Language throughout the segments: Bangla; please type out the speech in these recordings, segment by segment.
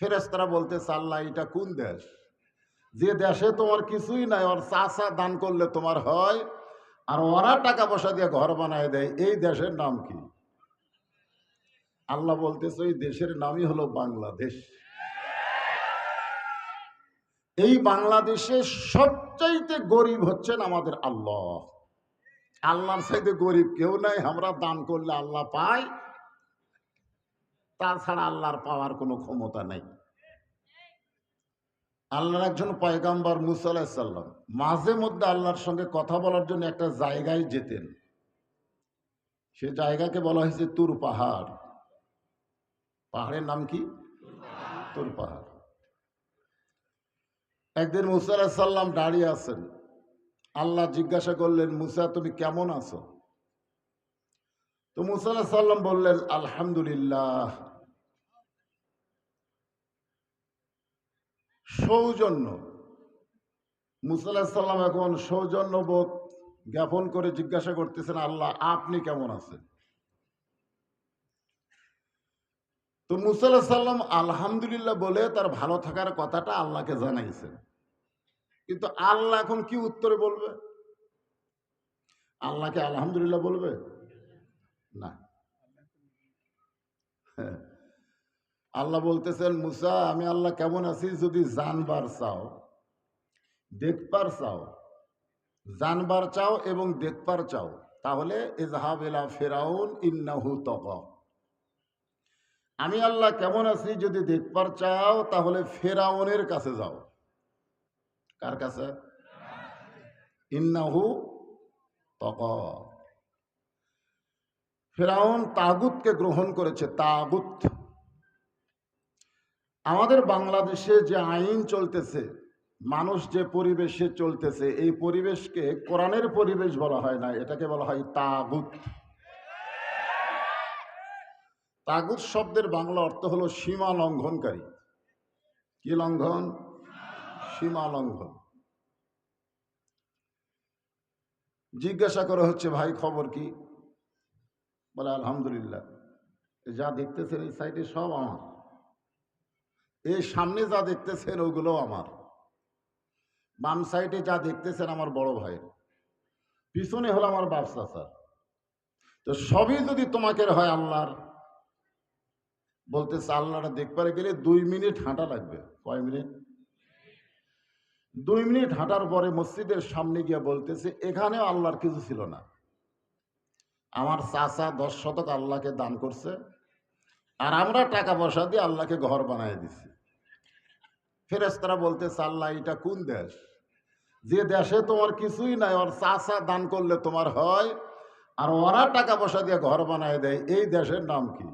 ফেরেস্তারা বলতে আল্লাহ, এটা কোন দেশ? যে দেশে তোমার কিছুই নাই, ওর চাষা দান করলে তোমার হয়, আর ওরা টাকা পয়সা দিয়ে ঘর বানায় দেয়, এই দেশের নাম কি? আল্লাহ বলতেছে, ওই দেশের নামই হলো বাংলাদেশ। এই বাংলাদেশে সবচাইতে গরিব হচ্ছেন আমাদের আল্লাহ। আল্লাহর চাইতে গরিব কেউ নাই, আমরা দান করলে আল্লাহ পায় তাছাড়া আল্লাহর পাওয়ার কোনো ক্ষমতা নেই। আল্লাহর একজন পয়গাম্বর মুসা আলাহিসাল্লাম মাঝে মধ্যে আল্লাহর সঙ্গে কথা বলার জন্য একটা জায়গায় যেতেন। সে জায়গাকে বলা হয়েছে তুর পাহাড়। পাহাড়ের নাম কি? তুর পাহাড়। একদিন মুসা আলাহিসাল্লাম দাঁড়িয়ে আছেন। আল্লাহ জিজ্ঞাসা করলেন, মুসা, তুমি কেমন আছো? তো মুসা আলাহিসাল্লাম বললেন, আলহামদুলিল্লাহ। সৌজন্য। মুসাল্লাম এখন সৌজন্য বোধ জ্ঞাপন করে জিজ্ঞাসা করতেছেন, আল্লাহ, আপনি কেমন আছেন? তো মুসাল্লাহ আলহামদুলিল্লাহ বলে তার ভালো থাকার কথাটা আল্লাহকে জানাইছেন। কিন্তু আল্লাহ এখন কি উত্তরে বলবে? আল্লাহকে আলহামদুলিল্লাহ বলবে? না। হ্যাঁ আল্লাহ বলতেছেন, মুসা, আমি আল্লাহ কেমন আছি? যদি জানবার চাও, দেখবার চাও, জানবার চাও এবং দেখবার চাও, তাহলে এজাহাবেলা ফেরাউন ইন্নাহু তক। আমি আল্লাহ কেমন আছি যদি দেখবার চাও, তাহলে ফেরাউনের কাছে যাও। কার কাছে? ইন্নাহু তক। ফেরাউন তাগুতকে গ্রহণ করেছে, তাগুত। আমাদের বাংলাদেশে যে আইন চলতেছে, মানুষ যে পরিবেশে চলতেছে, এই পরিবেশকে কোরআনের পরিবেশ বলা হয় না, এটাকে বলা হয় তাগুত। তাগুত শব্দের বাংলা অর্থ হলো সীমা লঙ্ঘনকারী। কি লঙ্ঘন? সীমা লঙ্ঘন। জিজ্ঞাসা করা হচ্ছে, ভাই, খবর কি? বলে, আলহামদুলিল্লাহ। যা দেখতেছেন, এই সাইডে সব আমার। এই সামনে যা দেখতেছেন, ওগুলো আমার। বাম সাইডে যা দেখতেছেন, আমার বড় ভাইয়ের পিছনে হলো আমার বাপসা স্যার তো সবই যদি তোমাকে হয় আল্লাহর, বলতেছে আল্লাহটা দেখবার গেলে দুই মিনিট হাঁটা লাগবে। কয় মিনিট? দুই মিনিট হাঁটার পরে মসজিদের সামনে গিয়ে বলতেছে, এখানেও আল্লাহর কিছু ছিল না। আমার চাচা দশ শতক আল্লাহকে দান করছে। আর আমরা টাকা পয়সা দিয়ে আল্লাহকে ঘর বানায় দিছি। ফেরেস্তারা বলতেছে, আল্লাহ, এটা কোন দেশ? যে দেশে তোমার কিছুই নাই, ওর চাষা দান করলে তোমার হয়, আর ওরা টাকা পয়সা দিয়ে ঘর বানায় দেয়, এই দেশের নাম কি?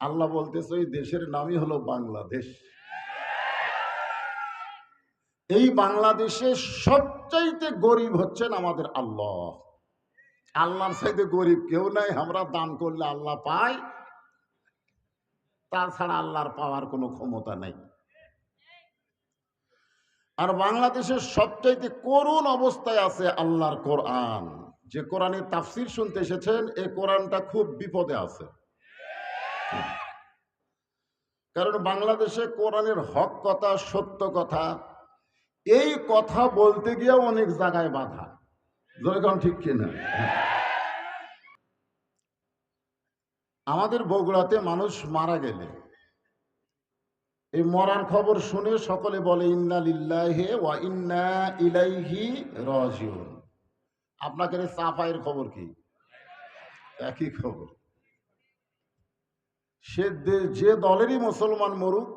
আল্লাহ বলতেছে, ওই দেশের নামই হলো বাংলাদেশ। এই বাংলাদেশে সবচাইতে গরিব হচ্ছেন আমাদের আল্লাহ। আল্লাহর চাইতে গরিব কেউ নাই, আমরা দান করলে আল্লাহ পায়। তাছাড়া আল্লাহর পাওয়ার কোনো ক্ষমতা নেই। আর বাংলাদেশের সবচাইতে করুণ অবস্থায় আছে আল্লাহর কোরআন। যে কোরআনের তাফসির শুনতে এসেছেন, এই কোরআনটা খুব বিপদে আছে। কারণ বাংলাদেশে কোরআনের হক কথা, সত্য কথা, এই কথা বলতে গিয়েও অনেক জায়গায় বাধা। যেরকম ঠিক কিনা? আমাদের বগুড়াতে মানুষ মারা গেলে। এই মরার খবর শুনে সকলে বলে, ইন্না লিল্লাহে ওয়া ইন্না ইলাইহি রাজিউন। আপনাকে সাফাইয়ের খবর কি? একই খবর। সে যে দলেরই মুসলমান মরুক,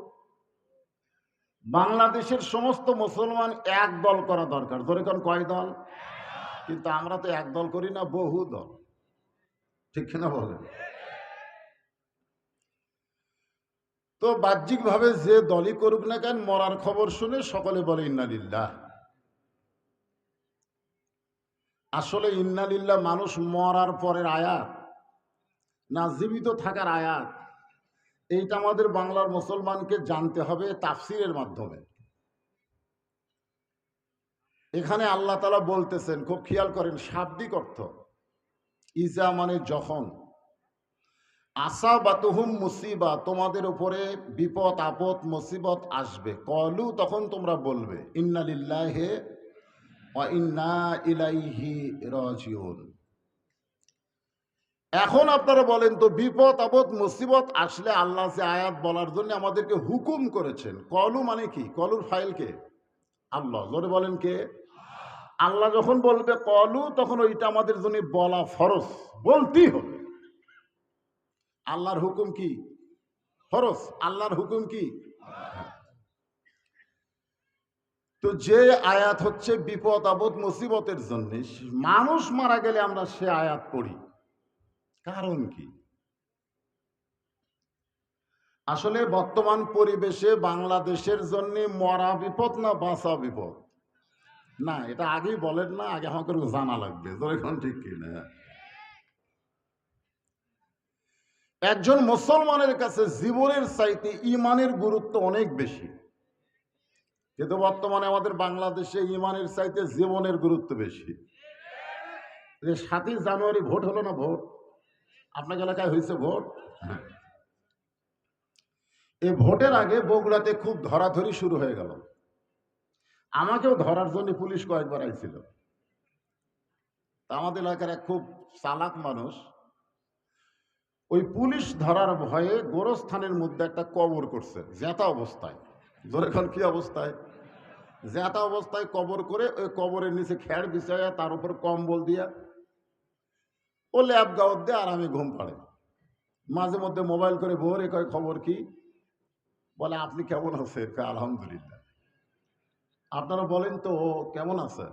বাংলাদেশের সমস্ত মুসলমান এক দল করা দরকার। ধরে কয় দল? কিন্তু আমরা তো এক দল করি না, বহু দল। ঠিক কিনা বলেন? তো বাহ্যিকভাবে যে দলই করুক না কেন, মরার খবর শুনে সকলে বলে ইন্নালিল্লাহ আসলে ইন্নালিল্লাহ মানুষ মরার পরের আয়াত না, জীবিত থাকার আয়াত, এইটা আমাদের বাংলার মুসলমানকে জানতে হবে তাফসিরের মাধ্যমে। এখানে আল্লাহ তালা বলতেছেন, খুব খেয়াল করেন, শাব্দিক অর্থ। ইজা মানে যখন। আসা বা তুহুম মুসিবা, তোমাদের উপরে বিপদ, আপদ, মুসিবত আসবে। কলু, তখন তোমরা বলবে, ইন্না লিল্লাহে ওয়া ইন্না এখন আপনারা বলেন তো, বিপদ, আপদ, মুসিবত আসলে আল্লাহ যে আয়াত বলার জন্য আমাদেরকে হুকুম করেছেন। কলু মানে কি? কলুর ফাইল কে? আল্লাহ। জোরে বলেন কে? আল্লাহ যখন বলবে, কলু তখন ওইটা আমাদের জন্য বলা ফরজ। বলতেই হবে। আল্লাহর হুকুম কি? ফরজ। আল্লাহর হুকুম কি? তো যে আয়াত হচ্ছে বিপদ, আপদ, মুসিবতের জন্য, মানুষ মারা গেলে আমরা সে আয়াত পড়ি। কারণ কি? আসলে বর্তমান পরিবেশে বাংলাদেশের জন্য মরা বিপদ না বাঁচা বিপদ? না, এটা আগেই বলেন না, আগে আমাকে জানা লাগবে। এখন ঠিক কিনা। একজন মুসলমানের কাছে জীবনের চাইতে ইমানের গুরুত্ব অনেক বেশি। কিন্তু বর্তমানে আমাদের বাংলাদেশে ইমানের চাইতে জীবনের গুরুত্ব বেশি। যে সাতই জানুয়ারি ভোট হলো না ভোট? আপনার এলাকায় হয়েছে ভোট? হ্যাঁ। এই ভোটের আগে বগুড়াতে খুব ধরাধরি শুরু হয়ে গেল। আমাকেও ধরার জন্য পুলিশ কয়েকবার আইছিল। আমাদের এলাকার এক খুব চালাক মানুষ, ওই পুলিশ ধরার ভয়ে গোরস্থানের মধ্যে একটা কবর করছে জেতা অবস্থায়। যখন কি অবস্থায়? জেতা অবস্থায় কবর করে ওই কবরের নিচে খ্যাড় বিছাইয়া তার উপর কম্বল দিয়া ও ল্যাব গাওয়ার দিয়ে আরামে ঘুম পাড়ে। মাঝে মধ্যে মোবাইল করে ভোরে কয়, খবর কি? বলে, আপনি কেমন আছেন? আলহামদুলিল্লাহ। আপনারা বলেন তো, ও কেমন আছে?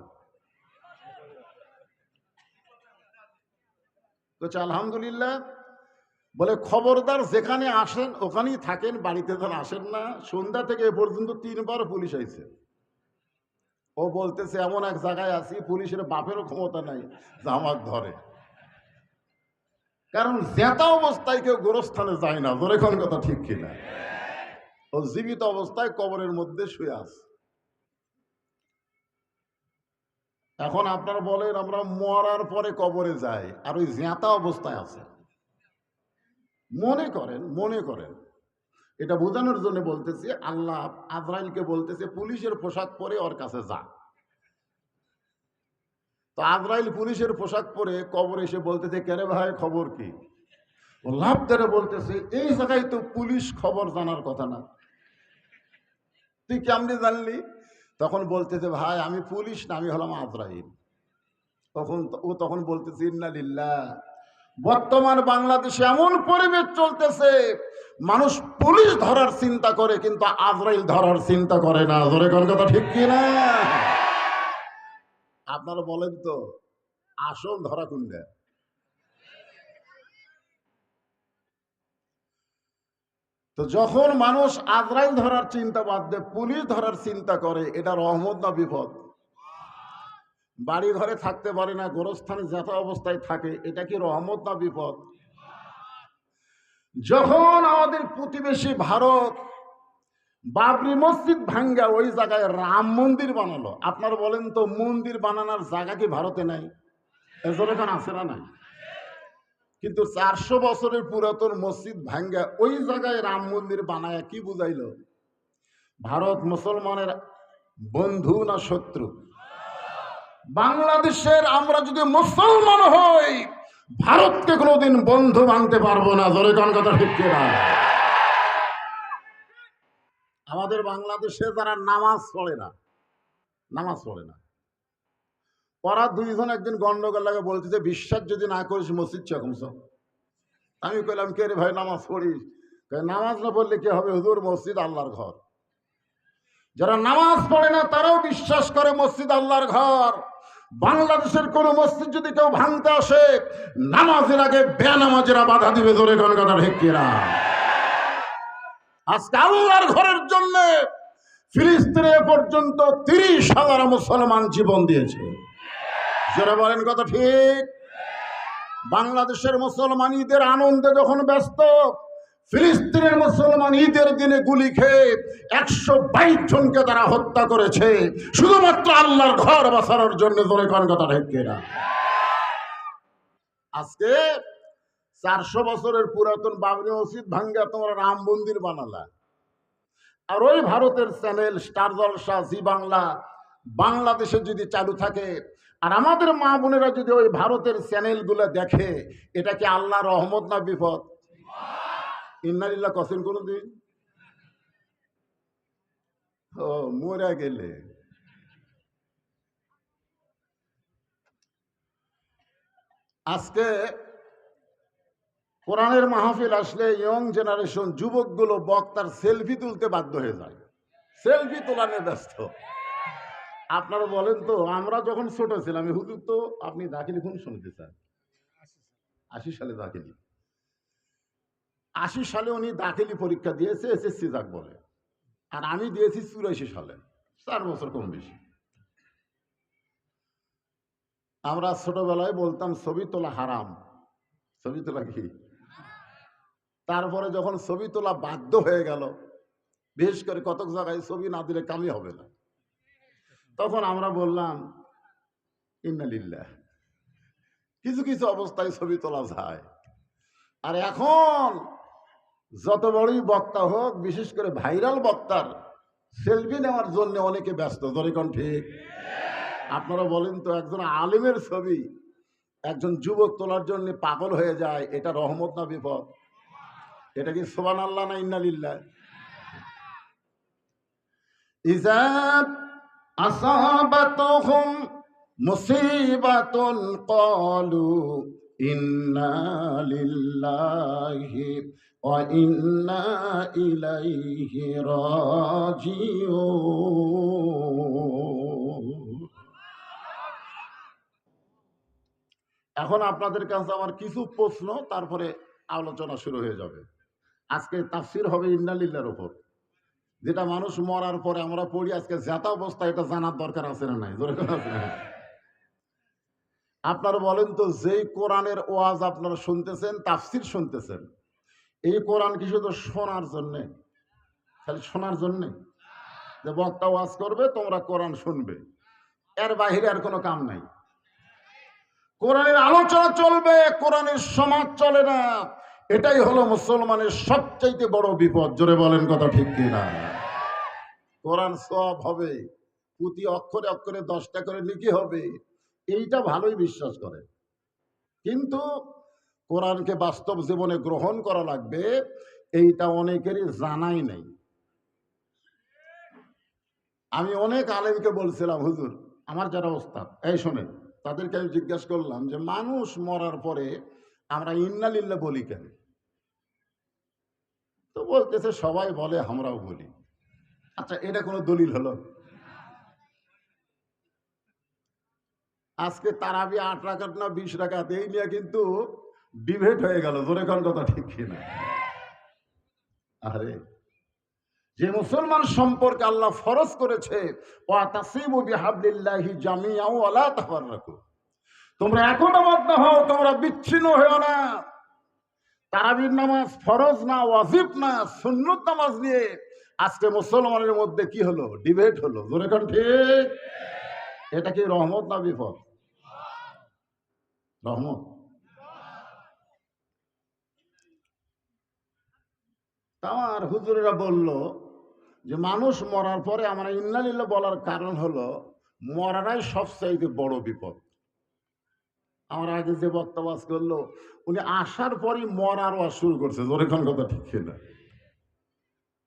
বলছে, আলহামদুলিল্লাহ। বলে, খবরদার যেখানে আসেন, ওখানেই থাকেন, বাড়িতে ধর আসেন না। সন্ধ্যা থেকে এ পর্যন্ত তিনবার পুলিশ আইছে। ও বলতেছে, এমন এক জায়গায় আছি, পুলিশের বাপেরও ক্ষমতা নাই যে আমার ধরে। কারণ জেতা অবস্থায় কেউ গোরস্থানে যায় না, ধরে কথা ঠিক কিনা? ও জীবিত অবস্থায় কবরের মধ্যে শুয়ে আছে। এখন আপনারা বলেন, আমরা মরার পরে কবরে যাই, আর ওই জেতা অবস্থায় আছে। মনে করেন মনে করেন। এটা বোঝানোর জন্য বলতেছি, আল্লাহ আজরাইলকে বলতেছে, পুলিশের পোশাক পরে ওর কাছে যা। তো আজরাইল পুলিশের পোশাক পরে কবর এসে বলতেছে কেরে ভাই, খবর কি? ও লাভ ধরে বলতেছে, এই জায়গায় তো পুলিশ খবর জানার কথা না। তুই কেমনি জানলি? তখন বলতেছে, ভাই, আমি পুলিশ না, আমি হলাম আজরাইল। তখন ও তখন বলতেছে, ইন্না লিল্লাহ। বর্তমান বাংলাদেশে এমন পরিবেশ চলতেছে, মানুষ পুলিশ ধরার চিন্তা করে, কিন্তু আজরাইল ধরার চিন্তা করে না। ধরে কোন কথা ঠিক কি না? আপনারা বলেন তো, আসল ধরা কোনটা? তো যখন মানুষ আজরাইল ধরার চিন্তা বাদ দেয়, পুলিশ ধরার চিন্তা করে, এটা রহমত না বিপদ? বাড়ি ঘরে থাকতে পারে না, গোরস্থানে যত অবস্থায় থাকে, এটা কি রহমত না বিপদ? যখন আমাদের প্রতিবেশী ভারত বাবরি মসজিদ ভাঙ্গা, ওই জায়গায় রাম মন্দির বানালো। আপনার বলেন তো, মন্দির বানানোর জায়গা কি ভারতে নাই? এজন্য এখন আছে না নাই? কিন্তু চারশো বছরের পুরাতন মসজিদ ভাঙ্গা ওই জায়গায় রাম মন্দির বানায়, কি বুঝাইলো? ভারত মুসলমানের বন্ধু না শত্রু? বাংলাদেশের আমরা যদি মুসলমান হই, ভারতকে কোনোদিন বন্ধু মানতে পারব না। ধরে কোন কথা ঠিক না আমাদের বাংলাদেশে যারা নামাজ পড়ে না, নামাজ পড়ে না ওরা দুইজন একদিন গন্ডগোল লাগে বলতেছে, বিশ্বাস যদি না করিস, মসজিদ চকমস আমি কইলাম, কে রে ভাই, নামাজ পড়িস? নামাজ না পড়লে কি হবে? হুজুর, মসজিদ আল্লাহর ঘর। যারা নামাজ পড়ে না, তারাও বিশ্বাস করে মসজিদ আল্লাহর ঘর। বাংলাদেশের কোন মসজিদ যদি কেউ ভাঙতে আসে, নামাজের আগে বেনামাজেরা বাধা দিবে ধরে কোন ঢেকিরা আজকে আল্লাহর ঘরের জন্য ফিলিস্তিনে পর্যন্ত তিরিশ হাজার মুসলমান জীবন দিয়েছে। যারা বলেন কথা ঠিক? বাংলাদেশের মুসলমান ঈদের আনন্দে যখন ব্যস্ত, ফিলিস্তিনের মুসলমান ঈদের দিনে গুলি খেয়ে একশো বাইশ জনকে তারা হত্যা করেছে। শুধুমাত্র আল্লাহর ঘর বাঁচানোর জন্য জোরে কোন কথা না আজকে চারশো বছরের পুরাতন বাবরি মসজিদ ভাঙ্গা তোমরা রাম মন্দির বানালা। আর ওই ভারতের channel star Jalsha, Zee Bangla, বাংলাদেশে যদি চালু থাকে আর আমাদের মা বোনেরা যদি ওই ভারতের চ্যানেলগুলো দেখে, এটা কি আল্লাহ রহমত না বিপদ? ইন্নালিল্লাহ কসেন কোনো দিন ও, মরে গেলে। আজকে কোরআনের মাহফিল আসলে ইয়ং জেনারেশন যুবকগুলো বক্তার সেলফি তুলতে বাধ্য হয়ে যায়। সেলফি তোলানে ব্যস্ত। আপনারা বলেন তো, আমরা যখন ছোট ছিলাম হুজুর তো আপনি দাখিলি কোন শুনতে চান? আশি সালে দাখিলি। আশি সালে উনি দাখিলি পরীক্ষা দিয়েছে এসএসসি যাক বলে। আর আমি দিয়েছি চুরাশি সালে, চার বছর কম বেশি। আমরা ছোটবেলায় বলতাম, ছবি তোলা হারাম। ছবি তোলা কি? তারপরে যখন ছবি তোলা বাধ্য হয়ে গেল, বিশেষ করে কতক জায়গায় ছবি না দিলে কামই হবে না। তখন আমরা বললাম ইন্নালিল্লাহ কিছু কিছু অবস্থায় ছবি তোলা যায়। আর এখন যত বড়ই বক্তা হোক, বিশেষ করে ভাইরাল বক্তার সেলফি নেওয়ার জন্য অনেকে ব্যস্ত। জরিকন ঠিক? আপনারা বলেন তো, একজন আলিমের ছবি একজন যুবক তোলার জন্য পাগল হয়ে যায়, এটা রহমত না বিপদ? এটা কি সোবান আল্লাহ না ইন্নালিল্লাহ ইজাব আসাবাতুহুম মুসিবাতুন ক্বালু ইন্না লিল্লাহি ওয়া ইন্না ইলাইহি রাজিউন। এখন আপনাদের কাছে আমার কিছু প্রশ্ন, তারপরে আলোচনা শুরু হয়ে যাবে। আজকে তাফসির হবে ইন্নালিল্লার উপর। যেটা মানুষ মরার পরে আমরা পড়ি, আজকে জাতা অবস্থা, এটা জানার দরকার আছে না নাই? আপনারা বলেন তো, যেই কোরআনের ওয়াজ আপনারা শুনতেছেন, তাফসির শুনতেছেন, এই কোরআন কি শুধু শোনার জন্যে? খালি শোনার জন্যে? যে বক্তা ওয়াজ করবে, তোমরা কোরআন শুনবে। এর বাহিরে আর কোনো কাম নাই। কোরআনের আলোচনা চলবে, কোরআনের সমাজ চলে না। এটাই হলো মুসলমানের সবচাইতে বড় বিপদ। জোরে বলেন কথা ঠিক কিনা? কোরআন সব হবে। প্রতি অক্ষরে অক্ষরে দশটা করে লিখি হবে। এইটা ভালোই বিশ্বাস করে। কিন্তু কোরআনকে বাস্তব জীবনে গ্রহণ করা লাগবে, এইটা অনেকেরই জানাই নাই। আমি অনেক আলেমকে বলছিলাম, হুজুর, আমার যারা ওস্তাদ, এই শোনেন, তাদেরকে আমি জিজ্ঞাসা করলাম যে, মানুষ মরার পরে আমরা ইন্নালিল্লা বলি কেন? তো বলতেছে, সবাই বলে, আমরাও বলি। আচ্ছা এটা কোনো দলিল হলো? আজকে তারাবি আট রাখাত না বিশ রাখাত এই নিয়ে কিন্তু ডিবেট হয়ে গেল। জোরে কোন কথা ঠিক কিনা? আরে, যে মুসলমান সম্পর্কে আল্লাহ ফরজ করেছে তোমরা একতাবদ্ধ হও, তোমরা বিচ্ছিন্ন হও না। তারাবির নামাজ ফরজ না, ওয়াজিব না, সুন্নত নামাজ নিয়ে আজকে মুসলমানের মধ্যে কি হলো? ডিবেট হলো। জোরে কোন ঠিক? এটা কি রহমত না বিপদ? রহমত। আমার হুজুরেরা বলল যে, মানুষ মরার পরে আমরা ইন্নালিল্লা বলার কারণ হলো, মরাটাই সবচাইতে বড় বিপদ। আমার আগে যে বক্তব্য করল উনি আসার পরই মরার শুরু করছে। জোরে কথা ঠিক না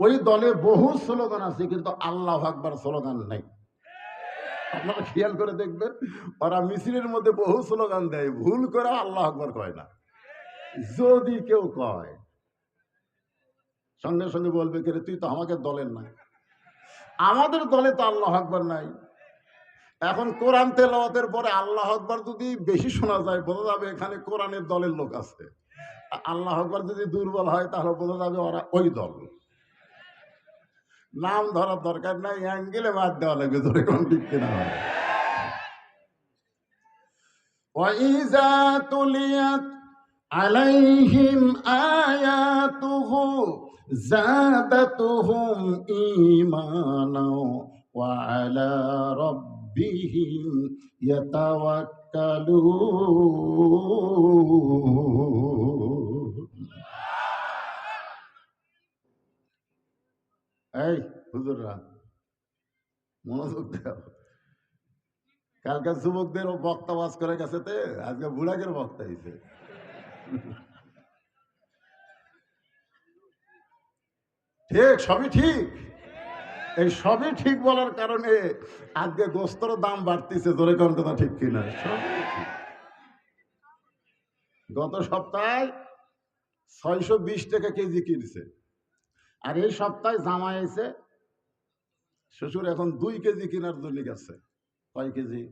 ওই দলে বহু স্লোগান আছে, কিন্তু আল্লাহ আকবার স্লোগান নাই। আপনারা খেয়াল করে দেখবেন, ওরা মিছিলের মধ্যে বহু স্লোগান দেয়, ভুল করে আল্লাহ আকবার কয় না। যদি কেউ কয়, সঙ্গে সঙ্গে বলবে, কে তুই তো আমাকে দলের নাই আমাদের দলে তো আল্লাহ আকবার নাই। এখন কোরআন তেলাওয়াতের পরে আল্লাহ আকবার যদি বেশি শোনা যায়, বোঝা যাবে এখানে কোরআনের দলের লোক আছে। আল্লাহ আকবর যদি দুর্বল হয়, তাহলে বোঝা যাবে ওরা ওই দল। নাম ধরার দরকার নাই অ্যাঙ্গেলে বাদ দেওয়া লাগবে ধরে কোন ঠিক কিনা হয় وإذا تليت عليهم آياته زادتهم إيمانا وعلى ربهم يتوكلون এই হুজুররা মনোযোগ কালকে যুবকদের বক্তা বাস করে গেছে তে, আজকে বুড়াকের বক্তা হয়েছে ঠিক, সবই ঠিক। এই সবই ঠিক বলার কারণে আজকে গোস্তর দাম বাড়তিছে, জোরে কোন কথা ঠিক কিনা? ঠিক। গত সপ্তাহে ছয়শো বিশ টাকা কেজি কিনছে। আর এই সপ্তাহে জামা এসে শ্বশুর এখন দুই কেজি কেনার জন্য গেছে কয় কেজি?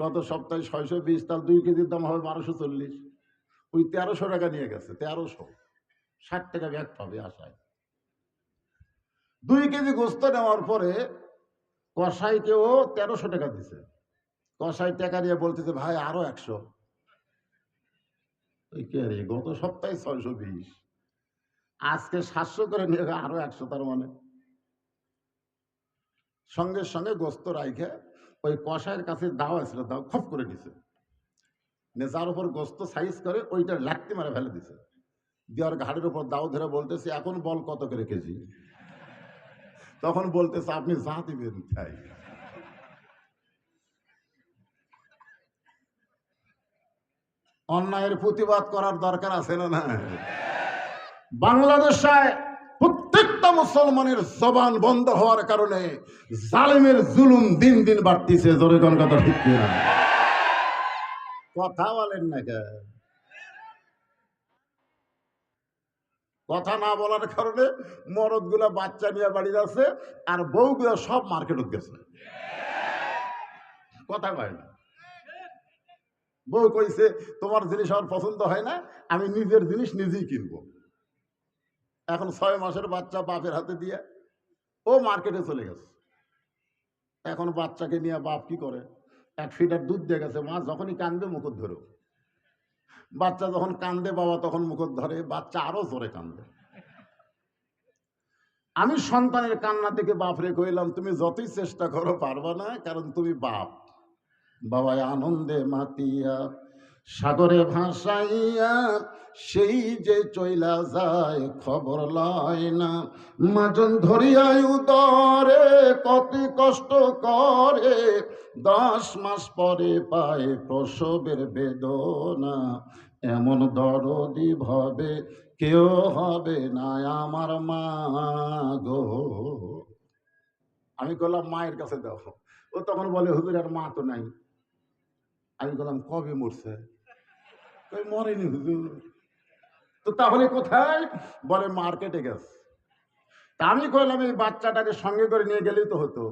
গত সপ্তাহে ছয়শো বিশ তার দুই কেজির দাম হবে বারোশো চল্লিশ। ওই তেরোশো টাকা নিয়ে গেছে, তেরোশো। ষাট টাকা ব্যাগ পাবে আশায়। দুই কেজি গোস্ত নেওয়ার পরে কষাইকেও তেরোশো টাকা দিছে। কষাই টাকা নিয়ে বলতেছে, ভাই, আরও একশো। গত সপ্তাহে ছয়শো বিশ। আজকে সাতশো করে নিয়ে আরও একশো তার মানে। সঙ্গে সঙ্গে গোস্ত রাইখে ওই কষাইয়ের কাছে দাও ছিল দাও খপ করে নিছে। নেচার উপর গোস্ত সাইজ করে ওইটা লাট্টি মারে ফেলে দিছে। দেওয়ার ঘাড়ের উপর দাও ধরে বলতেছে, এখন বল কত করে কেজি? তখন বলতেছে, আপনি যা দিবেন তাই। অন্যায়ের প্রতিবাদ করার দরকার আছে না না বাংলাদেশে প্রত্যেকটা মুসলমানের জবান বন্ধ হওয়ার কারণে জালেমের জুলুম দিন দিন বাড়তিছে। জোরে কোন কথা ঠিক কিনা? কথা বলেন না কে কথা না বলার কারণে মরদগুলা বাচ্চা নিয়ে বাড়ি যাচ্ছে আর বউগুলা সব মার্কেটত গেছে। কথা কয় না? বউ কইছে, তোমার জিনিস আমার পছন্দ হয় না, আমি নিজের জিনিস নিজেই কিনবো। এখন ছয় মাসের বাচ্চা বাপের হাতে দিয়ে ও মার্কেটে চলে গেছে। এখন বাচ্চাকে নিয়ে বাপ কি করে? এক ফিটার দুধ দিয়ে গেছে। মা যখনই কান্দে মুখত ধরো বাচ্চা যখন কান্দে, বাবা তখন মুখত ধরে। বাচ্চা আরও জোরে কান্দে। আমি সন্তানের কান্না থেকে বাপরে কইলাম, তুমি যতই চেষ্টা করো, পারবা না, কারণ তুমি বাপ। বাবা আনন্দে মাতিয়া সাগরে ভাসাইয়া সেই যে চইলা যায়, খবর লয় না। মাজন ধরিয়াই উদরে কত কষ্ট করে, দশ মাস পরে পায় প্রসবের বেদনা। এমন দরদি ভবে কেউ হবে না আমার মা গো। আমি বললাম মায়ের কাছে দেখো ও তখন বলে, হুজুর, আর মা তো নাই। আমি বললাম কবে মরছে? কই মরেনি হুজুর। তো তাহলে কোথায়? বলে মার্কেটে গেছে। তা আমি কইলাম, এই বাচ্চাটাকে সঙ্গে করে নিয়ে গেলেই তো হতো।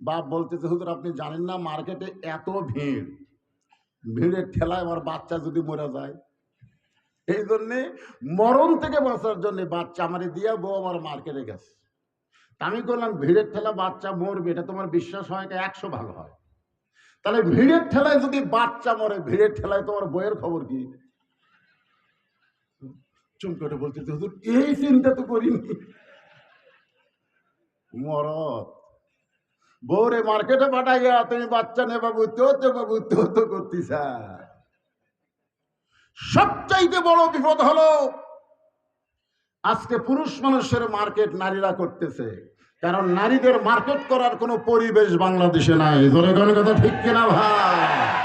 বাপ বলতেছে হুজুর, আপনি জানেন না, মার্কেটে এত ভিড়। ভিড়ের ঠেলায় আমার বাচ্চা যদি মরে যায়। এই জন্যে মরণ থেকে বাঁচার জন্য বাচ্চা আমারে দিয়ে বউ আমার মার্কেটে গেছে। আমি করলাম ভিড়ের ঠেলা বাচ্চা মরবে, এটা তোমার বিশ্বাস হয় একশো ভালো হয়। তাহলে ভিড়ের ঠেলায় যদি বাচ্চা মরে, ভিড়ের ঠেলায় তোমার বইয়ের খবর কি? চুমকটে হুজুর, এই চিন্তা তো করিনি। মরত বউরে মার্কেটে পাঠাইয়া তুমি বাচ্চা নে বাবু, তো তো বাবু, তো তো করতিস সবচাইতে বড় বিপদ হলো, আজকে পুরুষ মানুষের মার্কেট নারীরা করতেছে। কারণ নারীদের মার্কেট করার কোনো পরিবেশ বাংলাদেশে নাই। জোরে কথা ঠিক কিনা ভাই?